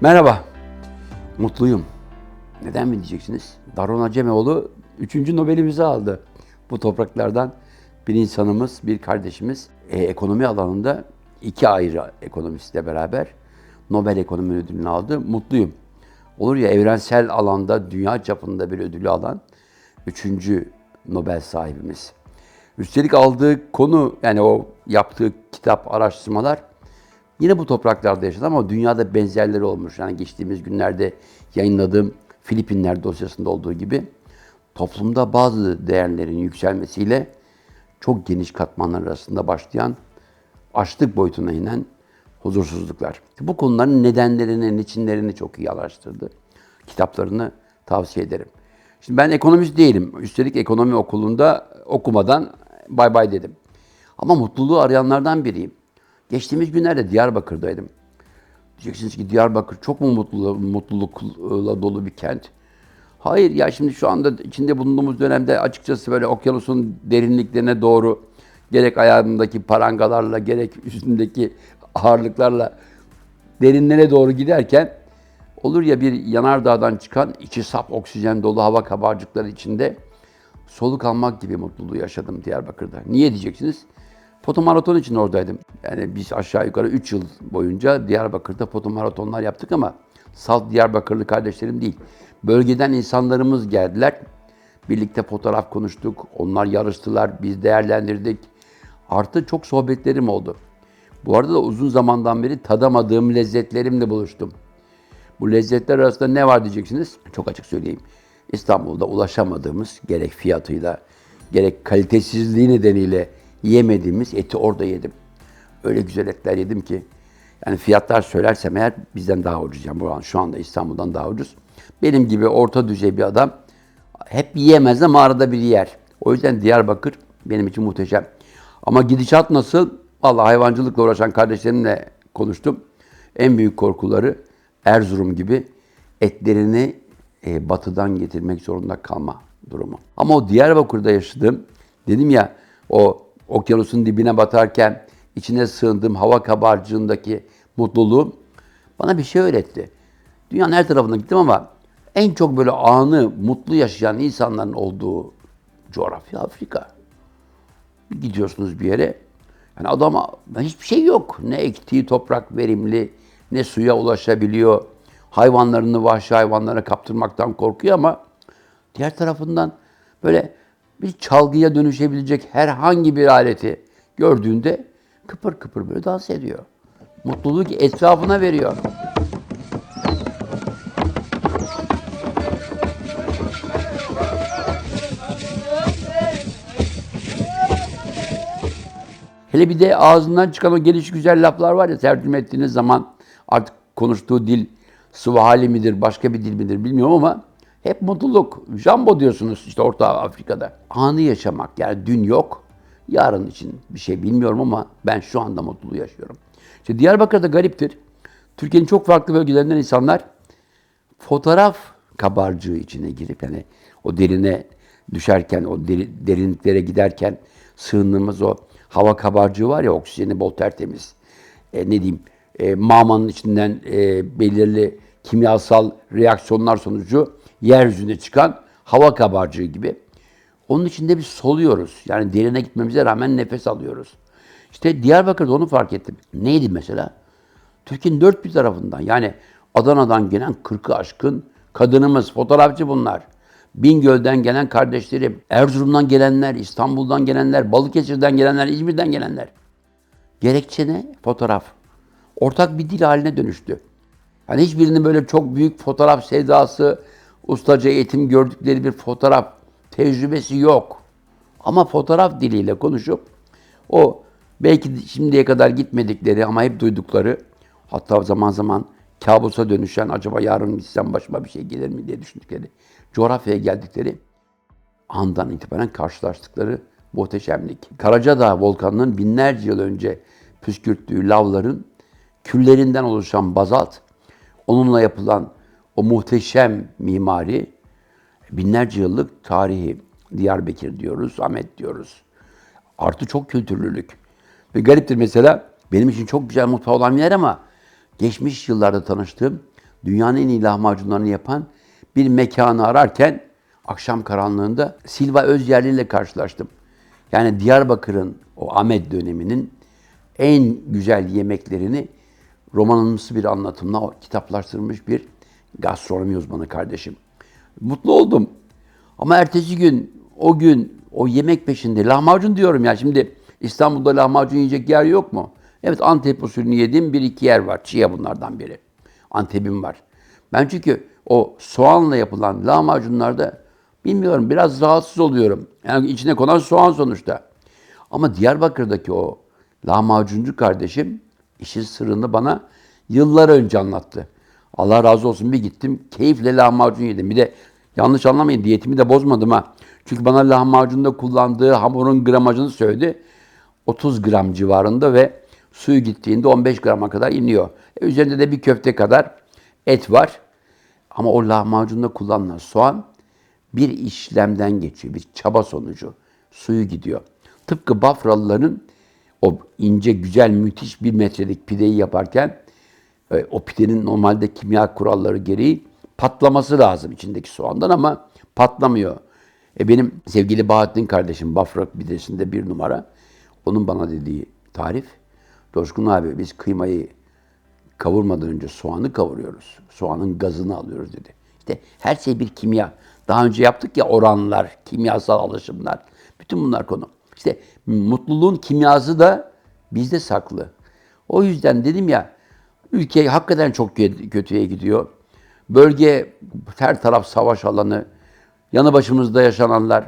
Merhaba, mutluyum. Neden mi diyeceksiniz? Daron Acemoğlu 3. Nobel'imizi aldı. Bu topraklardan bir insanımız, bir kardeşimiz e, ekonomi alanında iki ayrı ekonomistle beraber Nobel Ekonomi Ödülünü aldı. Mutluyum. Olur ya evrensel alanda dünya çapında bir ödülü alan üçüncü Nobel sahibimiz. Üstelik aldığı konu yani o yaptığı kitap, araştırmalar yine bu topraklarda yaşadı ama dünyada benzerleri olmuş. Yani geçtiğimiz günlerde yayınladığım Filipinler dosyasında olduğu gibi toplumda bazı değerlerin yükselmesiyle çok geniş katmanlar arasında başlayan açlık boyutuna inen huzursuzluklar. Bu konuların nedenlerini, niçinlerini çok iyi araştırdı. Kitaplarını tavsiye ederim. Şimdi ben ekonomist değilim. Üstelik ekonomi okulunda okumadan bay bay dedim. Ama mutluluğu arayanlardan biriyim. Geçtiğimiz günlerde Diyarbakır'daydım. Diyeceksiniz ki Diyarbakır çok mu mutlu, mutlulukla dolu bir kent? Hayır ya şimdi şu anda içinde bulunduğumuz dönemde açıkçası böyle okyanusun derinliklerine doğru gerek ayağımdaki parangalarla gerek üstündeki ağırlıklarla derinlere doğru giderken olur ya bir yanardağdan çıkan içi sap oksijen dolu hava kabarcıkları içinde soluk almak gibi mutluluğu yaşadım Diyarbakır'da. Niye diyeceksiniz? Fotomaraton için oradaydım. Yani biz aşağı yukarı 3 yıl boyunca Diyarbakır'da fotomaratonlar yaptık ama salt Diyarbakırlı kardeşlerim değil. Bölgeden insanlarımız geldiler. Birlikte fotoğraf konuştuk. Onlar yarıştılar. Biz değerlendirdik. Artı çok sohbetlerim oldu. Bu arada da uzun zamandan beri tadamadığım lezzetlerimle buluştum. Bu lezzetler arasında ne var diyeceksiniz? Çok açık söyleyeyim. İstanbul'da ulaşamadığımız gerek fiyatıyla gerek kalitesizliği nedeniyle yemediğimiz eti orada yedim. Öyle güzel etler yedim ki yani fiyatlar söylersem eğer bizden daha ucuz. Yani bu an şu anda İstanbul'dan daha ucuz. Benim gibi orta düzey bir adam hep yiyemez de mağarada bir yer. O yüzden Diyarbakır benim için muhteşem. Ama gidişat nasıl? Vallahi hayvancılıkla uğraşan kardeşlerimle konuştum. En büyük korkuları Erzurum gibi etlerini e, batıdan getirmek zorunda kalma durumu. Ama o Diyarbakır'da yaşadığım, dedim ya o okyanusun dibine batarken içine sığındığım hava kabarcığındaki mutluluğu bana bir şey öğretti. Dünyanın her tarafına gittim ama en çok böyle anı mutlu yaşayan insanların olduğu coğrafya Afrika. Gidiyorsunuz bir yere, yani adama hiçbir şey yok. Ne ektiği toprak verimli, ne suya ulaşabiliyor. Hayvanlarını vahşi hayvanlara kaptırmaktan korkuyor ama diğer tarafından böyle bir çalgıya dönüşebilecek herhangi bir aleti gördüğünde kıpır kıpır böyle dans ediyor. Mutluluğu ki etrafına veriyor. Hele bir de ağzından çıkan o geliş güzel laflar var ya tercüme ettiğiniz zaman artık konuştuğu dil Swahili midir, başka bir dil midir bilmiyorum ama hep mutluluk. Jambo diyorsunuz işte Orta Afrika'da. Anı yaşamak yani dün yok, yarın için bir şey bilmiyorum ama ben şu anda mutluluğu yaşıyorum. İşte Diyarbakır'da gariptir. Türkiye'nin çok farklı bölgelerinden insanlar fotoğraf kabarcığı içine girip yani o derine düşerken, o deri- derinliklere giderken sığındığımız o hava kabarcığı var ya oksijeni bol tertemiz. E, ne diyeyim? E, mağmanın içinden e, belirli kimyasal reaksiyonlar sonucu yeryüzüne çıkan hava kabarcığı gibi. Onun içinde biz soluyoruz. Yani derine gitmemize rağmen nefes alıyoruz. İşte Diyarbakır'da onu fark ettim. Neydi mesela? Türkiye'nin dört bir tarafından yani Adana'dan gelen 40'ı aşkın kadınımız, fotoğrafçı bunlar. Bingöl'den gelen kardeşlerim, Erzurum'dan gelenler, İstanbul'dan gelenler, Balıkesir'den gelenler, İzmir'den gelenler. Gerekçe ne? Fotoğraf. Ortak bir dil haline dönüştü. Hani hiçbirinin böyle çok büyük fotoğraf sevdası, ustaca eğitim gördükleri bir fotoğraf tecrübesi yok. Ama fotoğraf diliyle konuşup o belki şimdiye kadar gitmedikleri ama hep duydukları hatta zaman zaman kabusa dönüşen acaba yarın gitsem başıma bir şey gelir mi diye düşündükleri coğrafyaya geldikleri andan itibaren karşılaştıkları muhteşemlik. Karacadağ volkanının binlerce yıl önce püskürttüğü lavların küllerinden oluşan bazalt, onunla yapılan o muhteşem mimari, binlerce yıllık tarihi Diyarbakır diyoruz, Ahmet diyoruz. Artı çok kültürlülük. Ve gariptir mesela benim için çok güzel mutfağı olan bir yer ama geçmiş yıllarda tanıştığım dünyanın en iyi lahmacunlarını yapan bir mekanı ararken akşam karanlığında Silva Özyerli ile karşılaştım. Yani Diyarbakır'ın o Ahmet döneminin en güzel yemeklerini romanımsı bir anlatımla kitaplaştırmış bir gastronomi uzmanı kardeşim. Mutlu oldum. Ama ertesi gün, o gün o yemek peşinde lahmacun diyorum ya şimdi İstanbul'da lahmacun yiyecek yer yok mu? Evet Antep usulünü yediğim bir iki yer var. Çiğe bunlardan biri. Antep'im var. Ben çünkü o soğanla yapılan lahmacunlarda bilmiyorum biraz rahatsız oluyorum. Yani içine konan soğan sonuçta. Ama Diyarbakır'daki o lahmacuncu kardeşim işin sırrını bana yıllar önce anlattı. Allah razı olsun bir gittim keyifle lahmacun yedim. Bir de yanlış anlamayın diyetimi de bozmadım ha. Çünkü bana lahmacunda kullandığı hamurun gramajını söyledi. 30 gram civarında ve suyu gittiğinde 15 grama kadar iniyor. E, üzerinde de bir köfte kadar et var. Ama o lahmacunda kullanılan soğan bir işlemden geçiyor, bir çaba sonucu. Suyu gidiyor. Tıpkı Bafralıların o ince, güzel, müthiş bir metrelik pideyi yaparken o pidenin normalde kimya kuralları gereği patlaması lazım içindeki soğandan ama patlamıyor. E benim sevgili Bahattin kardeşim Bafra pidesinde bir numara. Onun bana dediği tarif. Coşkun abi biz kıymayı kavurmadan önce soğanı kavuruyoruz. Soğanın gazını alıyoruz dedi. İşte her şey bir kimya. Daha önce yaptık ya oranlar, kimyasal alışımlar. Bütün bunlar konu. İşte mutluluğun kimyası da bizde saklı. O yüzden dedim ya ülke hakikaten çok kötüye gidiyor. Bölge her taraf savaş alanı. Yanı başımızda yaşananlar.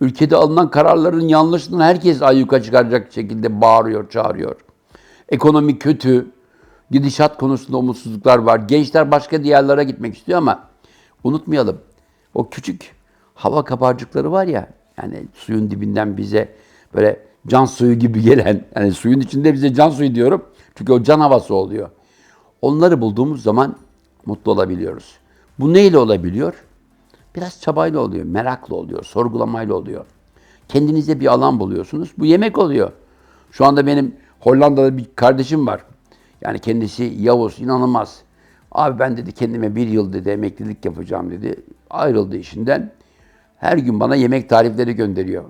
Ülkede alınan kararların yanlışlığını herkes ayyuka çıkaracak şekilde bağırıyor, çağırıyor. Ekonomi kötü. Gidişat konusunda umutsuzluklar var. Gençler başka diyarlara gitmek istiyor ama unutmayalım. O küçük hava kabarcıkları var ya, yani suyun dibinden bize böyle can suyu gibi gelen, yani suyun içinde bize can suyu diyorum. Çünkü o can havası oluyor. Onları bulduğumuz zaman mutlu olabiliyoruz. Bu neyle olabiliyor? Biraz çabayla oluyor, merakla oluyor, sorgulamayla oluyor. Kendinize bir alan buluyorsunuz. Bu yemek oluyor. Şu anda benim Hollanda'da bir kardeşim var. Yani kendisi Yavuz, inanılmaz. Abi ben dedi kendime bir yıl dedi emeklilik yapacağım dedi. Ayrıldı işinden. Her gün bana yemek tarifleri gönderiyor.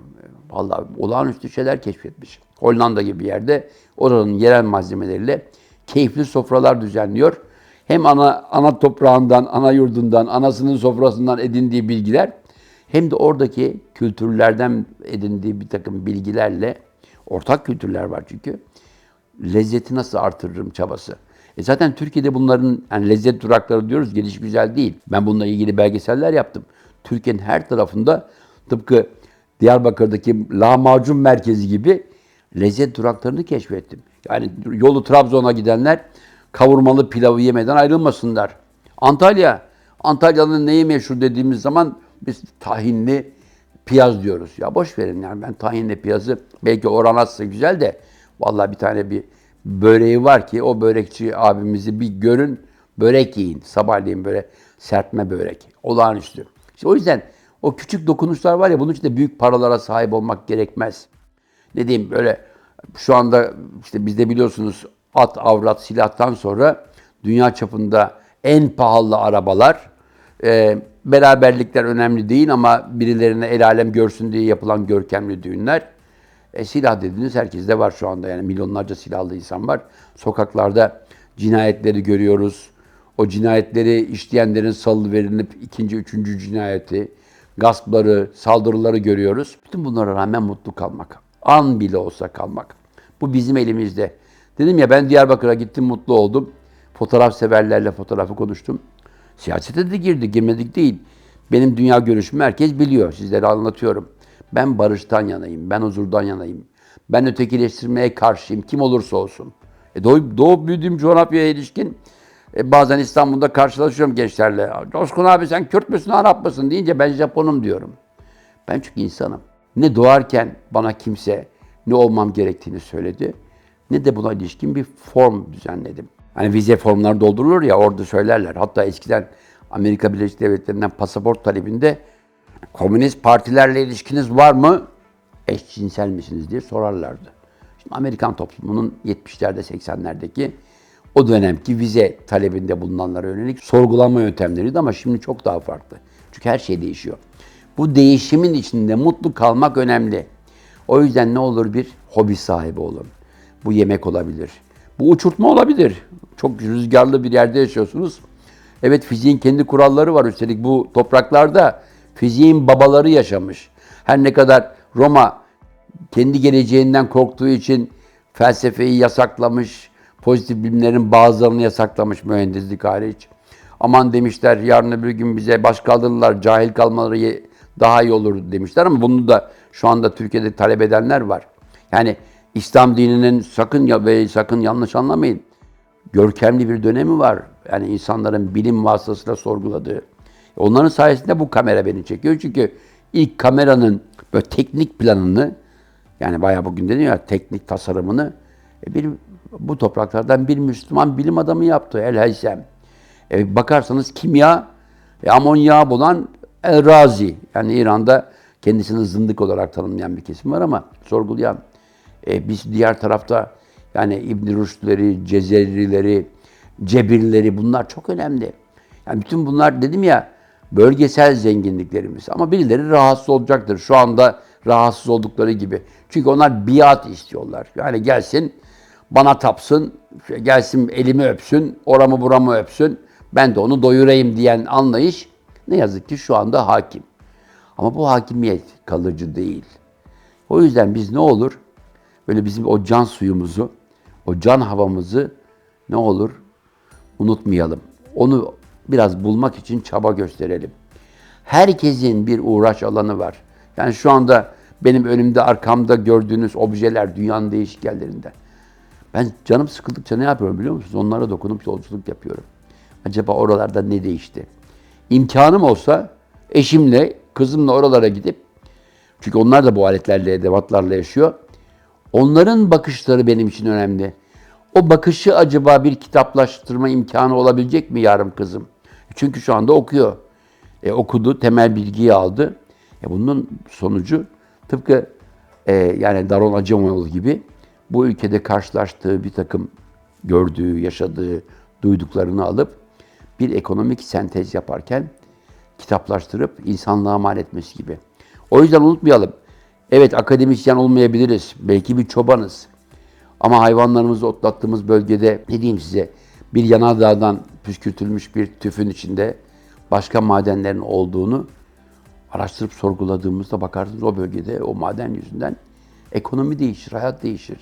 Vallahi olağanüstü şeyler keşfetmiş. Hollanda gibi bir yerde oranın yerel malzemeleriyle keyifli sofralar düzenliyor. Hem ana ana toprağından, ana yurdundan, anasının sofrasından edindiği bilgiler hem de oradaki kültürlerden edindiği bir takım bilgilerle ortak kültürler var çünkü lezzeti nasıl artırırım çabası. E zaten Türkiye'de bunların yani lezzet durakları diyoruz geliş güzel değil. Ben bununla ilgili belgeseller yaptım. Türkiye'nin her tarafında tıpkı Diyarbakır'daki lahmacun merkezi gibi lezzet duraklarını keşfettim. Yani yolu Trabzon'a gidenler kavurmalı pilavı yemeden ayrılmasınlar. Antalya, Antalya'nın neyi meşhur dediğimiz zaman biz tahinli piyaz diyoruz. Ya boş verin yani ben tahinli piyazı belki oran azsa güzel de vallahi bir tane bir böreği var ki o börekçi abimizi bir görün börek yiyin. Sabahleyin böyle serpme börek. Olağanüstü. İşte o yüzden o küçük dokunuşlar var ya bunun için de büyük paralara sahip olmak gerekmez. Ne diyeyim böyle şu anda işte bizde biliyorsunuz at, avrat, silahtan sonra dünya çapında en pahalı arabalar, e, beraberlikler önemli değil ama birilerine el alem görsün diye yapılan görkemli düğünler. E, silah dediğiniz herkeste var şu anda yani milyonlarca silahlı insan var. Sokaklarda cinayetleri görüyoruz. O cinayetleri işleyenlerin salı verilip ikinci, üçüncü cinayeti, gaspları, saldırıları görüyoruz. Bütün bunlara rağmen mutlu kalmak. An bile olsa kalmak. Bu bizim elimizde. Dedim ya ben Diyarbakır'a gittim mutlu oldum. Fotoğraf severlerle fotoğrafı konuştum. Siyasete de girdi, girmedik değil. Benim dünya görüşümü herkes biliyor. Sizlere anlatıyorum. Ben barıştan yanayım, ben huzurdan yanayım. Ben ötekileştirmeye karşıyım, kim olursa olsun. E doğup, doğup büyüdüğüm coğrafyaya ilişkin e bazen İstanbul'da karşılaşıyorum gençlerle. Coşkun abi sen Kürt müsün, Arap mısın deyince ben Japonum diyorum. Ben çünkü insanım. Ne doğarken bana kimse ne olmam gerektiğini söyledi ne de buna ilişkin bir form düzenledim. Hani vize formları doldurulur ya orada söylerler. Hatta eskiden Amerika Birleşik Devletleri'nden pasaport talebinde komünist partilerle ilişkiniz var mı? Eşcinsel misiniz diye sorarlardı. Şimdi Amerikan toplumunun 70'lerde 80'lerdeki o dönemki vize talebinde bulunanlara yönelik sorgulama yöntemleriydi ama şimdi çok daha farklı. Çünkü her şey değişiyor. Bu değişimin içinde mutlu kalmak önemli. O yüzden ne olur bir hobi sahibi olun. Bu yemek olabilir. Bu uçurtma olabilir. Çok rüzgarlı bir yerde yaşıyorsunuz. Evet fiziğin kendi kuralları var. Üstelik bu topraklarda fiziğin babaları yaşamış. Her ne kadar Roma kendi geleceğinden korktuğu için felsefeyi yasaklamış, pozitif bilimlerin bazılarını yasaklamış mühendislik hariç. Aman demişler yarın öbür gün bize baş kaldırırlar, cahil kalmaları daha iyi olur demişler ama bunu da şu anda Türkiye'de talep edenler var. Yani İslam dininin sakın ya ve sakın yanlış anlamayın. Görkemli bir dönemi var. Yani insanların bilim vasıtasıyla sorguladığı. Onların sayesinde bu kamera beni çekiyor. Çünkü ilk kameranın böyle teknik planını yani bayağı bugün deniyor ya teknik tasarımını e, bir bu topraklardan bir Müslüman bilim adamı yaptı El Heysem. E, bakarsanız kimya e, amonyağı bulan Razi. Yani İran'da kendisini zındık olarak tanımlayan bir kesim var ama sorgulayan. E, biz diğer tarafta yani İbn Rüşd'leri, Cezerileri, Cebirleri bunlar çok önemli. Yani bütün bunlar dedim ya bölgesel zenginliklerimiz. Ama birileri rahatsız olacaktır. Şu anda rahatsız oldukları gibi. Çünkü onlar biat istiyorlar. Yani gelsin bana tapsın, gelsin elimi öpsün, oramı buramı öpsün. Ben de onu doyurayım diyen anlayış ne yazık ki şu anda hakim. Ama bu hakimiyet kalıcı değil. O yüzden biz ne olur? Böyle bizim o can suyumuzu, o can havamızı ne olur? Unutmayalım. Onu biraz bulmak için çaba gösterelim. Herkesin bir uğraş alanı var. Yani şu anda benim önümde arkamda gördüğünüz objeler dünyanın değişik yerlerinde. Ben canım sıkıldıkça ne yapıyorum biliyor musunuz? Onlara dokunup yolculuk yapıyorum. Acaba oralarda ne değişti? İmkanım olsa eşimle, kızımla oralara gidip çünkü onlar da bu aletlerle, edevatlarla yaşıyor. Onların bakışları benim için önemli. O bakışı acaba bir kitaplaştırma imkanı olabilecek mi yarım kızım? Çünkü şu anda okuyor. E, okudu, temel bilgiyi aldı. E, bunun sonucu tıpkı e, yani Daron Acemoğlu gibi bu ülkede karşılaştığı bir takım gördüğü, yaşadığı, duyduklarını alıp bir ekonomik sentez yaparken kitaplaştırıp insanlığa mal etmesi gibi. O yüzden unutmayalım. Evet akademisyen olmayabiliriz. Belki bir çobanız. Ama hayvanlarımızı otlattığımız bölgede ne diyeyim size bir yanardağdan püskürtülmüş bir tüfün içinde başka madenlerin olduğunu araştırıp sorguladığımızda bakarsınız o bölgede o maden yüzünden ekonomi değişir, hayat değişir.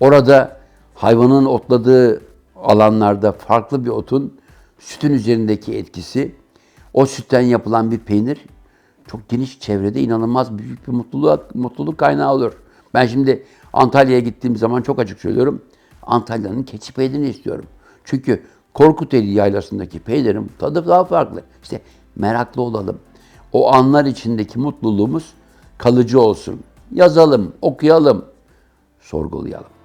Orada hayvanın otladığı alanlarda farklı bir otun sütün üzerindeki etkisi, o sütten yapılan bir peynir çok geniş çevrede inanılmaz büyük bir mutluluk, mutluluk kaynağı olur. Ben şimdi Antalya'ya gittiğim zaman çok açık söylüyorum. Antalya'nın keçi peynirini istiyorum. Çünkü Korkuteli yaylasındaki peynirin tadı daha farklı. İşte meraklı olalım. O anlar içindeki mutluluğumuz kalıcı olsun. Yazalım, okuyalım, sorgulayalım.